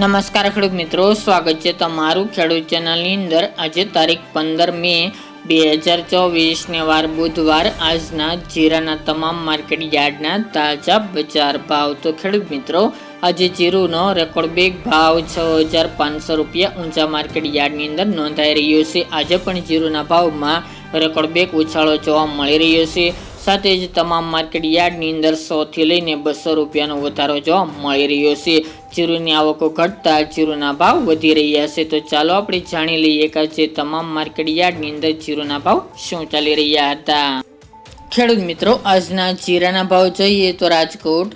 નમસ્કાર ખેડૂત મિત્રો, સ્વાગત છે તમારું ખેડૂત ચેનલની અંદર. આજે તારીખ પંદર મે બે હજાર ચોવીસને વાર બુધવાર આજના જીરાના તમામ માર્કેટ યાર્ડના તાજા બજાર ભાવ. તો ખેડૂત મિત્રો, આજે જીરુનો રેકોર્ડ બેગ ભાવ છ હજાર પાંચસો રૂપિયા ઊંચા માર્કેટ યાર્ડની અંદર નોંધાઈ રહ્યો છે. આજે પણ જીરુના ભાવમાં રેકોર્ડ બેગ ઉછાળો જોવા મળી રહ્યો છે. સાથે જ તમામ માર્કેટ યાર્ડની અંદર સોથી લઈને બસો રૂપિયાનો વધારો જોવા મળી રહ્યો છે. ચીરુની આવકો ઘટતા ચીરુના ભાવ વધી રહ્યા છે. તો ચાલો આપણે જાણી લઈએ કે આજે તમામ માર્કેટ યાર્ડની અંદર ચીરુના ભાવ શું ચાલી રહ્યા હતા. ખેડૂત મિત્રો, આજના જીરાના ભાવ જોઈએ તો રાજકોટ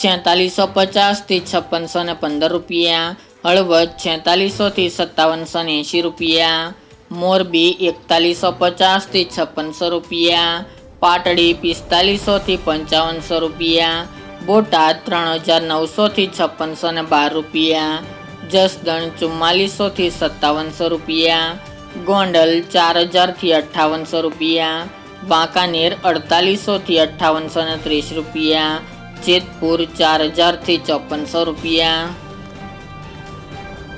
છેતાલીસો પચાસથી છપ્પનસો ને પંદર રૂપિયા, હળવદ છેતાલીસોથી સત્તાવનસો ને એંશી રૂપિયા, મોરબી એકતાલીસો પચાસથી છપ્પનસો રૂપિયા પાટડી પિસ્તાલીસોથી પંચાવનસો રૂપિયા, બોટાદ ત્રણ હજાર નવસોથી છપ્પનસો ને બાર રૂપિયા, જસદણ ચુમ્માલીસોથી સત્તાવનસો રૂપિયા, ગોંડલ ચાર હજારથી અઠ્ઠાવનસો રૂપિયા, વાંકાનેર અડતાલીસોથી અઠ્ઠાવનસો ને ત્રીસ રૂપિયા, જેતપુર ચાર હજારથી ચોપનસો રૂપિયા,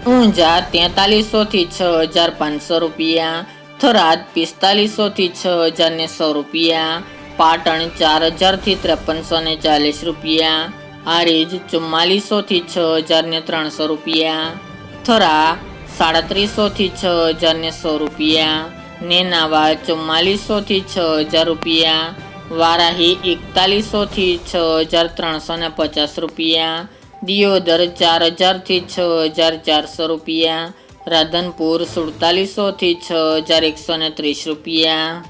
ઊંઝા તેતાલીસોથી છ હજાર પાંચસો રૂપિયા થરાદ પિસ્તાલીસોથી છ હજાર ને સો રૂપિયા, પાટણ ચાર હજારથી ત્રેપનસો ને ચાલીસ રૂપિયા હારીજ ચુમ્માલીસોથી છ હજાર ને ત્રણસો રૂપિયા, થરા સાડત્રીસોથી છ હજાર ને સો રૂપિયા, નેનાવા ચુમ્માલીસોથી છ હજાર રૂપિયા, વારાહી એકતાલીસોથી છ હજાર ત્રણસો ને પચાસ રૂપિયા, દિયોદર ચાર હજારથી છ હજાર ચારસો રૂપિયા રાધનપુર સુડતાલીસોથી છ હજાર એકસો ને ત્રીસ રૂપિયા.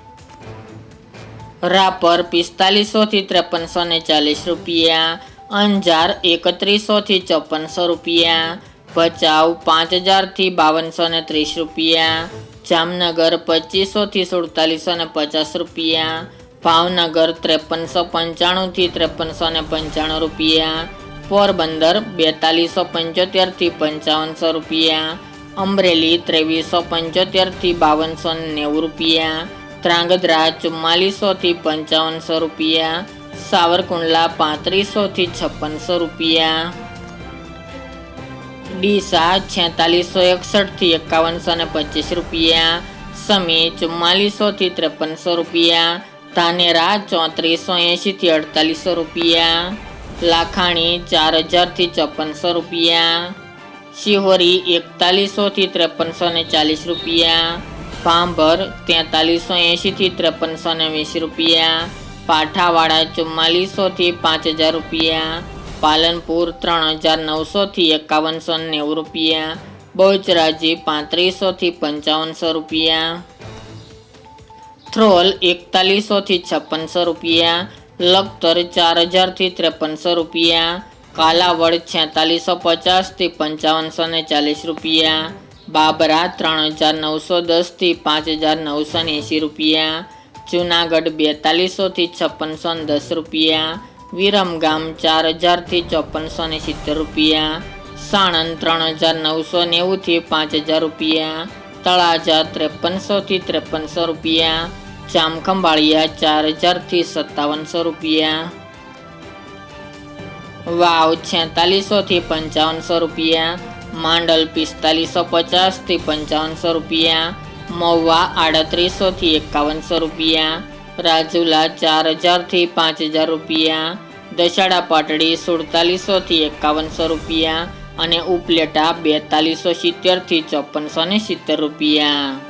રાપર પિસ્તાલીસોથી ત્રેપનસો ને ચાલીસ રૂપિયા. અંજાર એકત્રીસોથી ચોપનસો રૂપિયા. ભચાઉ પાંચ હજારથી બાવનસો ને ત્રીસ રૂપિયા. જામનગર પચીસોથી સુડતાલીસો ને પચાસ રૂપિયા. ભાવનગર ત્રેપનસો પંચાણુંથી ત્રેપનસો ને પંચાણું રૂપિયા. પોરબંદર બેતાલીસો પંચોતેરથી પંચાવનસો રૂપિયા. અમરેલી ત્રેવીસો પંચોતેરથી બાવનસો નેવું રૂપિયા, ત્રાંગધ્રા ચુમ્માલીસોથી પંચાવનસો રૂપિયા, સાવરકુંડલા પાંત્રીસોથી છપ્પનસો રૂપિયા, ડીસા છેતાલીસો એકસઠથી એકાવનસો ને પચીસ રૂપિયા, સમી ચુમ્માલીસોથી ત્રેપનસો રૂપિયા, ધાનેરા ચોત્રીસો એંશીથી અડતાલીસો રૂપિયા, લાખાણી ચાર હજારથી ચોપનસો રૂપિયા શિહોરી એકતાલીસોથી ત્રેપનસો ને ચાલીસ રૂપિયા. ભાંભર તેતાલીસો એંશીથી ત્રેપનસો ને વીસ રૂપિયા. પાઠાવાડા ચુમ્માલીસોથી પાંચ હજાર રૂપિયા. પાલનપુર ત્રણ હજાર નવસોથી એકાવનસો નેવું રૂપિયા. બહુચરાજી પાંત્રીસોથી પંચાવનસો રૂપિયા. થ્રોલ એકતાલીસોથી છપ્પનસો રૂપિયા. લખતર ચાર હજારથી ત્રેપનસો રૂપિયા. કાલાવડ છેતાલીસો પચાસથી પંચાવનસો ને ચાલીસ રૂપિયા, બાબરા ત્રણ હજાર નવસો દસથી પાંચ હજાર નવસો ને એંસી રૂપિયા, જુનાગઢ બેતાલીસોથી છપ્પનસો ને દસ રૂપિયા વિરમગામ ચાર હજારથી ચોપનસો ને સિત્તેર રૂપિયા, સાણંદ ત્રણ હજાર નવસો નેવુંથી પાંચ હજાર રૂપિયા, તળાજા ત્રેપનસોથી ત્રેપનસો રૂપિયા, જામખંભાળિયા ચાર હજારથી સત્તાવનસો રૂપિયા વાવ છેતાલીસોથી પંચાવનસો રૂપિયા, માંડલ પિસ્તાલીસો પચાસથી પંચાવનસો રૂપિયા, મહુવા આડત્રીસોથી એકાવનસો રૂપિયા, રાજુલા ચાર હજારથી પાંચ હજાર રૂપિયા, દશાડા પાટડી સુડતાલીસોથી એકાવનસો રૂપિયા અને ઉપલેટા બેતાલીસો સિત્તેરથી ચોપનસો ને સિત્તેર રૂપિયા.